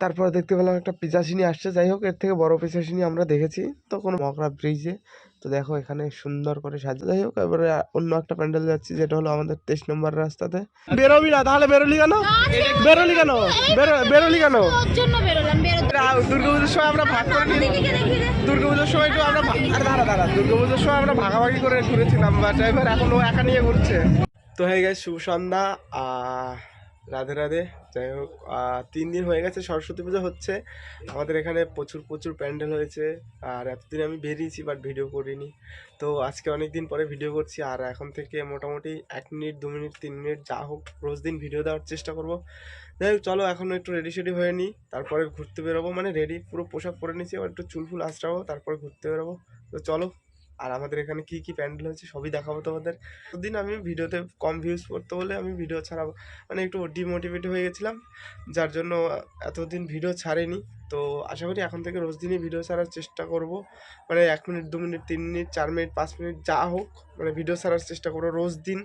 তারপরে দেখতে পেলাম একটা পিচাসিনি আসছে। যাই হোক এর থেকে বড় পিচাসিনি আমরা দেখেছি। তো কোনো মগরা ব্রিজে তো দেখো এখানে সুন্দর করে সাজা যাই হোক এবারে অন্য একটা প্যান্ডেল যাচ্ছি যেটা হলো আমাদের তেইশ নম্বর রাস্তাতে। বেরোবি না তাহলে বেরোলি কেন? বেরোলি কেন? বেরো- বেরোলি কেন? ওর জন্য দুর্গাপুজোর সময় আমরা ভাগ করে দুর্গাপুজোর সময় একটু আমরা আরে দাঁড়া দাঁড়া। দুর্গাপুজোর সময় আমরা ভাগাভাগি করে ঘুরেছিলাম বাট এবার এখন ও একা নিয়ে ঘুরছে। তো হয়ে গেছে শুভ সন্ধ্যা আহ, রাধে রাধে। যাই হোক তিন দিন হয়ে গেছে সরস্বতী পুজো হচ্ছে। আমাদের এখানে প্রচুর প্রচুর প্যান্ডেল হয়েছে। আর এতদিন আমি বেরিয়েছি বাট ভিডিও করিনি। তো আজকে অনেক দিন পরে ভিডিও করছি। আর এখন থেকে মোটামুটি এক মিনিট, দু মিনিট, তিন মিনিট যা হোক, রোজ দিন ভিডিও দেওয়ার চেষ্টা করব। যাই হোক, চলো এখন একটু রেডি সেডি হয়ে নিই তারপরে ঘুরতে বেরোবো। মানে রেডি পুরো পোশাক পরে নিয়েছি। এবার একটু চুল ফুল আঁচড়াবো, তারপরে ঘুরতে বেরোবো। তো চলো। আর আমাদের এখানে কি কি প্যান্ডেল হয়েছে সবই দেখাবো তোমাদের। দিন আমি ভিডিওতে কম ভিউজ করতে বলে আমি ভিডিও ছাড়াবো মানে একটু ডিমোটিভেট হয়ে গেছিলাম, যার জন্য এতদিন ভিডিও ছাড়েনি। তো আশা করি এখন থেকে রোজ দিনই ভিডিও ছাড়ার চেষ্টা করব। মানে এক মিনিট, দু মিনিট, তিন মিনিট, চার মিনিট, পাঁচ মিনিট, যা হোক মানে ভিডিও ছাড়ার চেষ্টা করব রোজ দিন।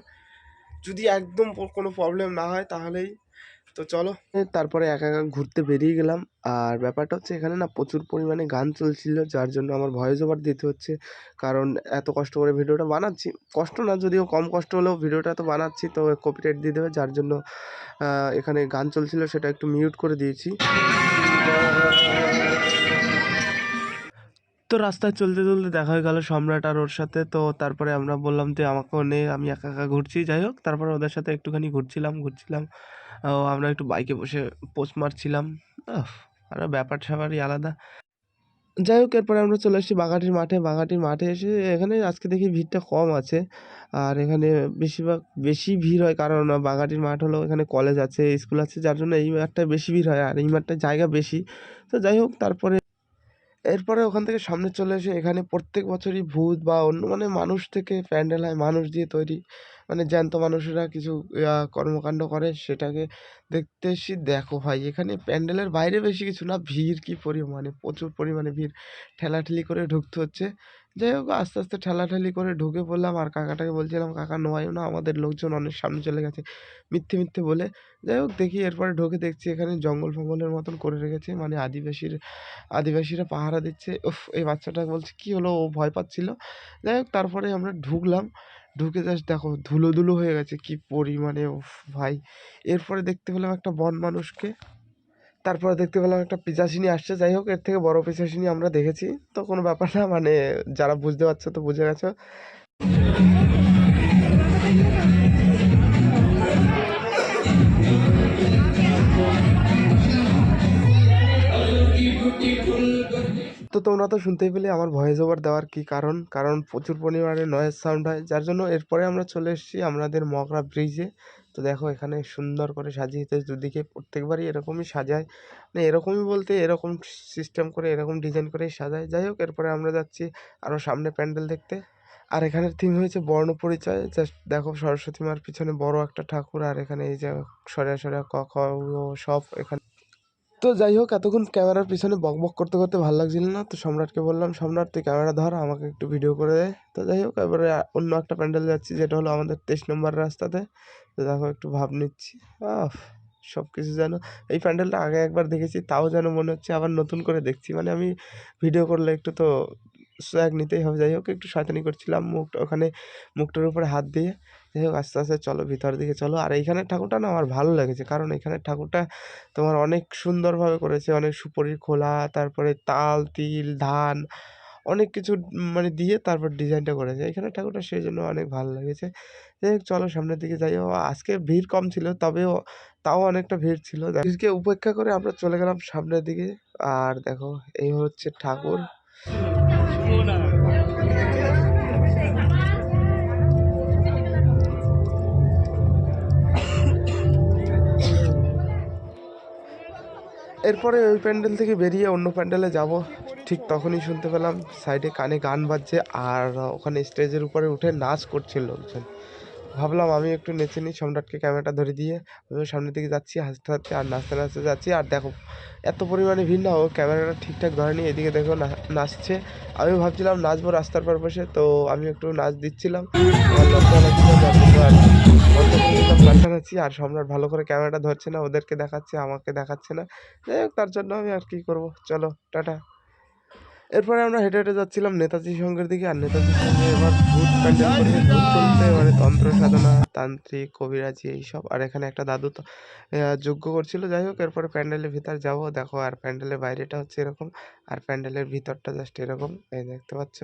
যদি একদম কোনো প্রবলেম না হয় তাহলেই তো চলো। তারপরে একা একা ঘুরতে বেরিয়ে গেলাম। আর ব্যাপারটা হচ্ছে এখানে না প্রচুর পরিমাণে গান চলছিল, যার জন্য আমার ভয়েস ওভার দিতে হচ্ছে। কারণ এত কষ্ট করে ভিডিওটা বানাচ্ছি। কষ্ট না, যদিও কম কষ্ট হলেও ভিডিওটা তো বানাচ্ছি, তো কপিরাইট দিয়ে দেবে। যার জন্য এখানে গান চলছিল, সেটা একটু মিউট করে দিয়েছি। তো রাস্তায় চলতে চলতে দেখা হয়ে গেল সম্রাট আর ওর সাথে। তো তারপরে আমরা বললাম তুই আমাকেও নে, আমি একা একা ঘুরছি। যাই হোক, তারপরে ওদের সাথে একটুখানি ঘুরছিলাম ঘুরছিলাম। আমরা একটু বাইকে বসে পোস্ট মারছিলাম। আর ব্যাপার স্যাপারই আলাদা। যাই হোক, এরপরে আমরা চলে এসেছি বাঘাটির মাঠে। বাঘাটির মাঠে এসে এখানে আজকে দেখি ভিড়টা কম আছে। আর এখানে বেশিরভাগ, বেশি ভিড় হয় কারণ বাঘাটির মাঠ হলো এখানে কলেজ আছে স্কুল আছে, যার জন্য এই মাঠটায় বেশি ভিড় হয়। আর এই মাঠটায় জায়গা বেশি। তো যাই হোক, তারপরে এরপরে ওখান থেকে সামনে চলে এসে এখানে প্রত্যেক বছরই ভূত বা অন্য মানে মানুষ থেকে প্যান্ডেল হয়, মানুষ দিয়ে তৈরি। মানে জ্যান্ত মানুষেরা কিছু কর্মকাণ্ড করে, সেটাকে দেখতে এসে দেখো ভাই, এখানে প্যান্ডেলের বাইরে বেশি কিছু না, ভিড় কী পরিমাণে, প্রচুর পরিমাণে ভিড়। ঠেলাঠেলি করে ঢুকতে হচ্ছে। যাই হোক আস্তে আস্তে ঠেলাঠেলি করে ঢুকে পড়লাম আর কাকাটাকে বলছিলাম, কাকা নোয়াইও না আমাদের লোকজন অনেক সামনে চলে গেছে। মিথ্যে মিথ্যে বলে যাই হোক দেখি এরপরে ঢুকে দেখছি এখানে জঙ্গল ফঙ্গলের মতন করে রেখেছে মানে আদিবাসীর, আদিবাসীরা পাহারা দিচ্ছে। উফ, এই বাচ্চাটা বলছে, কি হলো? ও ভয় পাচ্ছিল। যাই হোক তারপরে আমরা ঢুকলাম, ঢুকে জাস্ট দেখো ধুলো ধুলো হয়ে গেছে, কি পরিমাণে, উফ, ভাই। এরপরে দেখতে পেলাম একটা বন মানুষকে। তারপরে দেখতে পেলাম একটা পিচাসিনি আসছে। যাই হোক, এর থেকে বড় পিচাসিনি আমরা দেখেছি। তো কোনো ব্যাপার না মানে যারা বুঝতে পারছ তো বুঝে গেছো। তো তোমরা তো শুনতেই পেলে আমার ভয়েস ওভার দেওয়ার কি কারণ? কারণ প্রচুর পরিমাণে নয়েজ সাউন্ড হয়। যার জন্য এরপরে আমরা চলে এসেছি আমাদের মগরা ব্রিজে তো দেখো এখানে সুন্দর করে সাজিয়েছে দুদিকে প্রত্যেকবারই এরকমই সাজায়। মানে এরকমই বলতে এরকম সিস্টেম করে, এরকম ডিজাইন করেই সাজায়। যাই হোক, এরপরে আমরা যাচ্ছি আরও সামনে প্যান্ডেল দেখতে। আর এখানের থিম হয়েছে বর্ণ পরিচয়। জাস্ট দেখো সরস্বতী মার পিছনে বড় একটা ঠাকুর, আর এখানে এই যে সরিয়া সরিয়া ক, খ সব এখানে তো যাই হোক, এতক্ষণ ক্যামেরার পিছনে বক বক করতে করতে ভালো লাগছিল না। তো সম্রাটকে বললাম, সম্রাট, তুই ক্যামেরা ধর, আমাকে একটু ভিডিও করে দে। তো যাই হোক, এবারে অন্য একটা প্যান্ডেল যাচ্ছি, যেটা হলো আমাদের তেইশ নম্বর রাস্তাতে। তো দেখো, একটু ভাব নিচ্ছি। আহ সব কিছু যেন, এই প্যান্ডেলটা আগে একবার দেখেছি, তাও যেন মনে হচ্ছে আবার নতুন করে দেখছি। মানে আমি ভিডিও করলে একটু তো সোয়াগ নিতেই হবে। যাই হোক, একটু শয়তানি করছিলাম মুখটা, ওখানে মুখটার উপরে হাত দিয়ে। যাই হোক আস্তে আস্তে চলো ভিতরের দিকে চলো। আর এইখানের ঠাকুরটা না আমার ভালো লেগেছে। কারণ এখানের ঠাকুরটা তোমার অনেক সুন্দরভাবে করেছে। অনেক সুপরির খোলা, তারপরে তাল, তিল, ধান, অনেক কিছু মানে দিয়ে তারপর ডিজাইনটা করেছে। এখানে ঠাকুরটা সেই জন্য অনেক ভালো লেগেছে। যাই হোক, চলো সামনের দিকে যাই। ও, আজকে ভিড় কম ছিল, তবেও তাও অনেকটা ভিড় ছিল। ভিড়কে উপেক্ষা করে আমরা চলে গেলাম সামনের দিকে। আর দেখো, এই হচ্ছে ঠাকুর। এরপরে ওই প্যান্ডেল থেকে বেরিয়ে অন্য প্যান্ডেলে যাব। ঠিক তখনই শুনতে পেলাম সাইডে কানে গান বাজছে আর ওখানে স্টেজের উপরে উঠে নাচ করছিল লোকজন। ভাবলাম আমি একটু নেচে নিই, সম্রাটকে ক্যামেরাটা ধরে দিয়ে আমিও সামনের দিকে যাচ্ছি, হাসতে হাসতে আর নাচতে নাচতে যাচ্ছি। আর দেখো, এত পরিমাণে ভিড় না, ও ক্যামেরাটা ঠিকঠাক ধরেনি, এদিকে দেখো নাচছে। আমি ভাবছিলাম নাচবো রাস্তার পর বসে তো আমি একটু নাচ দিচ্ছিলাম। জন্য আর সম্রাট ভালো করে ক্যামেরাটা ধরছে না ওদেরকে দেখাচ্ছে আমাকে দেখাচ্ছে না। যাই হোক তার জন্য আমি আর কি করব? চলো টাটা। এরপরে আমরা হেঁটে হেঁটে যাচ্ছিলাম নেতাজি সঙ্গের দিকে আর নেতাজি সঙ্গে এবার ভূত প্যান্ডেল করে ভূত বলতে মানে তন্ত্র সাধনা তান্ত্রিক কবিরাজি এইসব। আর এখানে একটা দাদু তো যজ্ঞ করছিল। যাই হোক এরপরে প্যান্ডেলের ভিতর যাব দেখো আর প্যান্ডেলের বাইরেটা হচ্ছে এরকম আর প্যান্ডেলের ভিতরটা জাস্ট এরকম এই দেখতে পাচ্ছ।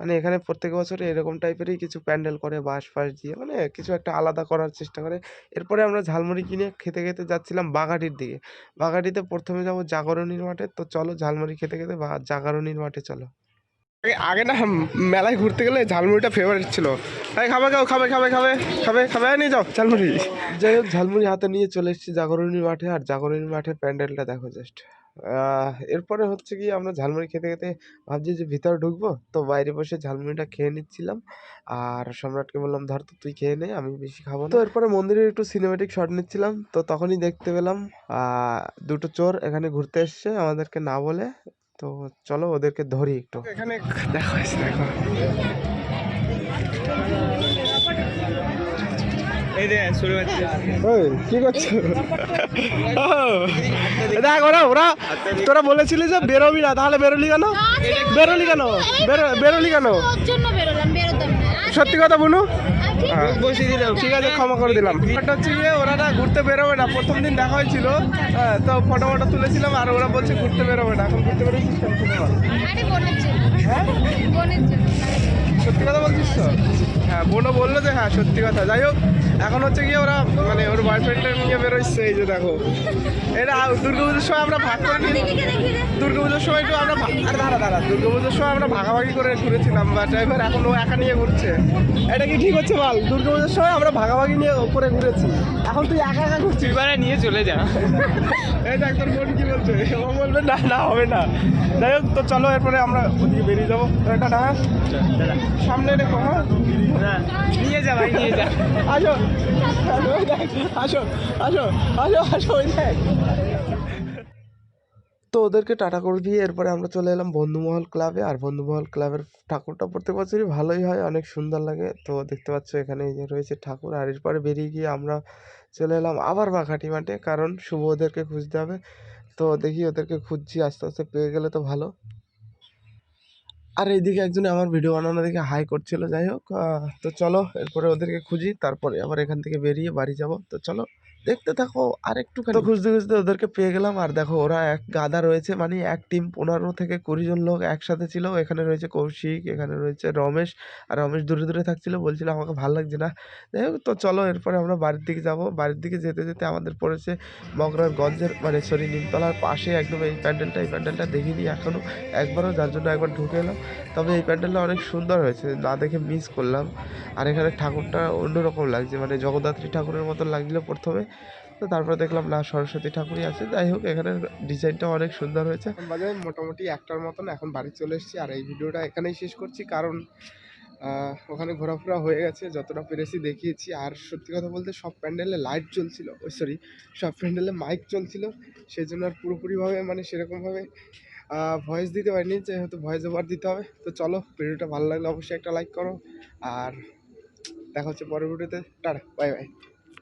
মানে এখানে প্রত্যেক বছরে এরকম টাইপেরই কিছু প্যান্ডেল করে বাঁশ ফাঁস দিয়ে মানে কিছু একটা আলাদা করার চেষ্টা করে। এরপরে আমরা ঝালমুড়ি কিনে খেতে খেতে যাচ্ছিলাম বাঘাটির দিকে। বাঘাটিতে প্রথমে যাব জাগরণীর মাঠে। তো চলো ঝালমুড়ি খেতে খেতে বা জাগরণীর মাঠে চলো। আগে না মেলায় ঘুরতে গেলে ঝালমুড়িটা ফেভারিট ছিল। এই খাবে খাও খাবে খাবে খাবে খাবে খাবে নিয়ে যাও ঝালমুড়ি। যাই হোক ঝালমুড়ি হাতে নিয়ে চলে এসেছি জাগরণীর মাঠে। আর জাগরণীর মাঠের প্যান্ডেলটা দেখো জাস্ট এরপরে হচ্ছে কি আমরা ঝালমুড়ি খেতে খেতে ভাবছি যে ভিতরে ঢুকবো। তো বাইরে বসে ঝালমুড়িটা খেয়ে নিচ্ছিলাম। আর সম্রাটকে বললাম ধর তো তুই খেয়ে নে আমি বেশি খাব না। তো এরপরে মন্দিরের একটু সিনেমেটিক শট নিচ্ছিলাম। তো তখনই দেখতে পেলাম আহ, দুটো চোর এখানে ঘুরতে এসছে আমাদেরকে না বলে। তো চলো ওদেরকে ধরি একটু। এখানে দেখো দেখো এই যে শুরু হচ্ছে। ওই কি করছ? দেখ ওরা ওরা তোরা বলেছিলি যে বেরোবি না তাহলে বেরোলি কেন? বেরোলি কেন? বেরো- বেরোলি কেন? সত্যি কথা বলু? ঠিক হ্যাঁ। বসিয়ে দিলাম ঠিক আছে ক্ষমা করে দিলাম। ব্যাপারটা হচ্ছে গিয়ে ওরা না ঘুরতে বেরোবে না প্রথম দিন দেখা হয়েছিল হ্যাঁ, তো ফটো ফটো তুলেছিলাম আর ওরা বলছে ঘুরতে বেরোবে না এখন ঘুরতে জন্য। হ্যাঁ? সত্যি কথা বলছিস তো? হ্যাঁ বোনও বলল যে হ্যাঁ সত্যি কথা। যাই হোক এখন হচ্ছে গিয়ে ওরা মানে ওর বয়ফ্রেন্ডের নিয়ে বেরোচ্ছে এই যে দেখো। এটা দুর্গা পুজোর সময় আমরা ভাগ করে নিয়ে দেখি দেখি রে। দুর্গা পুজোর সময় একটু আমরা আরে দাঁড়া দাঁড়া। দুর্গা পুজোর সময় আমরা ভাগাভাগি করে ঘুরেছিলাম বা ড্রাইভার এখন ও একা নিয়ে ঘুরছে। এটা কি ঠিক হচ্ছে বল দুর্গা পুজোর সময় আমরা ভাগাভাগি নিয়ে ওপরে ঘুরেছি। এখন তুই একা একা ঘুরছিস? এবারে নিয়ে চলে যা। এই দেখ তোর বোন কি বলছে? ও বলবে না না হবে না। যাই হোক তো চলো এরপরে আমরা ওদিকে বেরিয়ে যাব। টাটা হ্যাঁ সামনে রেখো হ্যাঁ? নিয়ে যা ভাই নিয়ে যা। আসো। দেখ, আসো আসো আসো আসো ওই দেখ। তো ওদেরকে টাটা করে দিয়ে এরপরে আমরা চলে এলাম বন্ধুমহল ক্লাবে আর বন্ধুমহল ক্লাবের ঠাকুরটা প্রত্যেক বছরই ভালোই হয়, অনেক সুন্দর লাগে। তো দেখতে পাচ্ছ এখানে যে রয়েছে ঠাকুর। আর এরপরে বেরিয়ে গিয়ে আমরা চলে এলাম আবার বাঘাটি মাঠে, কারণ শুভ ওদেরকে খুঁজতে হবে। তো দেখি ওদেরকে খুঁজছি, আস্তে আস্তে পেয়ে গেলে তো ভালো। আর এইদিকে একজনে আমার ভিডিও বানানো দেখে হাই করছিল, যাই হোক। তো চলো, এরপরে ওদেরকে খুঁজি, তারপরে আবার এখান থেকে বেরিয়ে বাড়ি যাব। তো চলো। দেখতে থাকো আর একটু তো খুঁজতে খুঁজতে ওদেরকে পেয়ে গেলাম, আর দেখো ওরা এক গাদা রয়েছে মানে এক টিম পনেরো থেকে কুড়ি জন লোক একসাথে ছিল, এখানে রয়েছে কৌশিক, এখানে রয়েছে রমেশ, আর রমেশ দূরে দূরে থাকছিল, বলছিল আমাকে ভালো লাগছে না। যাই হোক, তো চলো এরপরে আমরা বাড়ির দিকে যাব। বাড়ির দিকে যেতে যেতে আমাদের পড়েছে মগরার গঞ্জের মানে সরি নিমতলার পাশে একদম এই প্যান্ডেলটা এই প্যান্ডেলটা দেখিনি এখনও একবারও, যার জন্য একবার ঢুকে এলাম। তবে এই প্যান্ডেলটা অনেক সুন্দর হয়েছে, না দেখে মিস করলাম। আর এখানে ঠাকুরটা অন্যরকম লাগছে মানে জগদ্ধাত্রী ঠাকুরের মতো লাগছিল প্রথমে। তো তারপরে দেখলাম, না, সরস্বতী ঠাকুরই আছে। যাই হোক, এখানে ডিজাইনটা অনেক সুন্দর হয়েছে। মোটামুটি একটার মতন, এখন বাড়ি চলে এসেছি। আর এই ভিডিওটা এখানেই শেষ করছি, কারণ ওখানে ঘোরাফেরা হয়ে গেছে, যতটা পেরেছি দেখিয়েছি। আর সত্যি কথা বলতে, সব প্যান্ডেলে লাইট জ্বলছিল, ওই সরি, সব প্যান্ডেলে মাইক চলছিল সেই জন্য আর পুরোপুরিভাবে মানে সেরকমভাবে ভয়েস দিতে পারিনি, যেহেতু ভয়েস ওভার দিতে হবে। তো চলো, ভিডিওটা ভালো লাগলে অবশ্যই একটা লাইক করো। আর দেখা হচ্ছে পরের ভিডিওতে। Tata bye bye